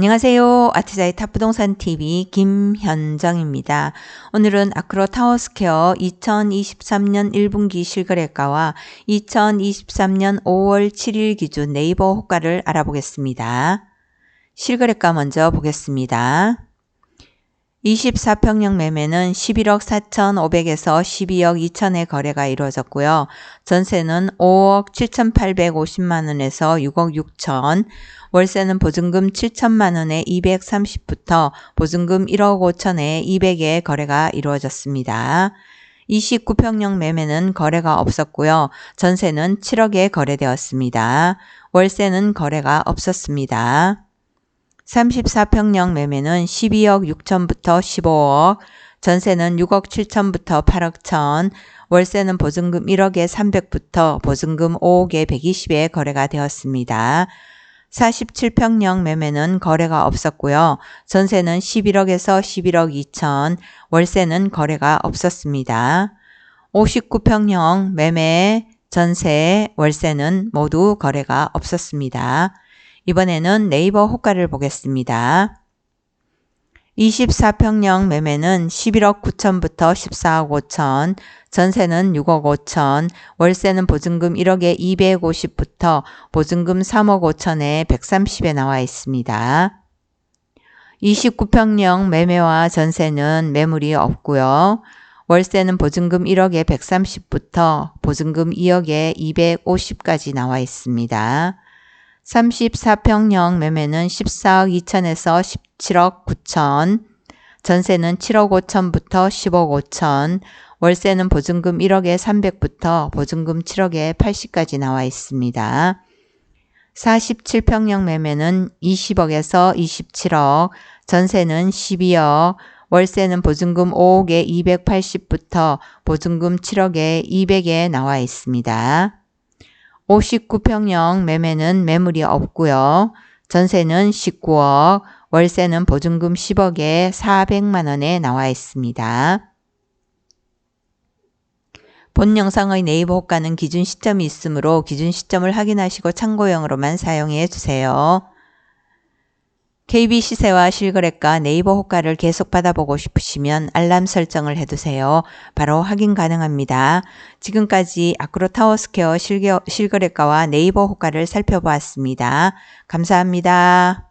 안녕하세요. 아트자이 탑부동산 TV 김현정입니다. 오늘은 아크로 타워스퀘어 2023년 1분기 실거래가와 2023년 5월 7일 기준 네이버 호가를 알아보겠습니다. 실거래가 먼저 보겠습니다. 24평형 매매는 11억 4,500에서 12억 2천의 거래가 이루어졌고요. 전세는 5억 7,850만 원에서 6억 6천, 월세는 보증금 7천만 원에 230부터 보증금 1억 5천에 200의 거래가 이루어졌습니다. 29평형 매매는 거래가 없었고요. 전세는 7억에 거래되었습니다. 월세는 거래가 없었습니다. 34평형 매매는 12억 6천부터 15억, 전세는 6억 7천부터 8억 천, 월세는 보증금 1억에 300부터 보증금 5억에 120에 거래가 되었습니다. 47평형 매매는 거래가 없었고요. 전세는 11억에서 11억 2천, 월세는 거래가 없었습니다. 59평형 매매, 전세, 월세는 모두 거래가 없었습니다. 이번에는 네이버 호가를 보겠습니다. 24평형 매매는 11억 9천부터 14억 5천, 전세는 6억 5천, 월세는 보증금 1억에 250부터 보증금 3억 5천에 130에 나와 있습니다. 29평형 매매와 전세는 매물이 없고요. 월세는 보증금 1억에 130부터 보증금 2억에 250까지 나와 있습니다. 34평형 매매는 14억 2천에서 17억 9천, 전세는 7억 5천부터 10억 5천, 월세는 보증금 1억에 300부터 보증금 7억에 80까지 나와 있습니다. 47평형 매매는 20억에서 27억, 전세는 12억, 월세는 보증금 5억에 280부터 보증금 7억에 200에 나와 있습니다. 59평형 매매는 매물이 없고요. 전세는 19억, 월세는 보증금 10억에 400만 원에 나와 있습니다. 본 영상의 네이버 호가는 기준 시점이 있으므로 기준 시점을 확인하시고 참고용으로만 사용해 주세요. KB 시세와 실거래가 네이버 호가를 계속 받아보고 싶으시면 알람 설정을 해두세요. 바로 확인 가능합니다. 지금까지 아크로 타워스퀘어 실거래가와 네이버 호가를 살펴보았습니다. 감사합니다.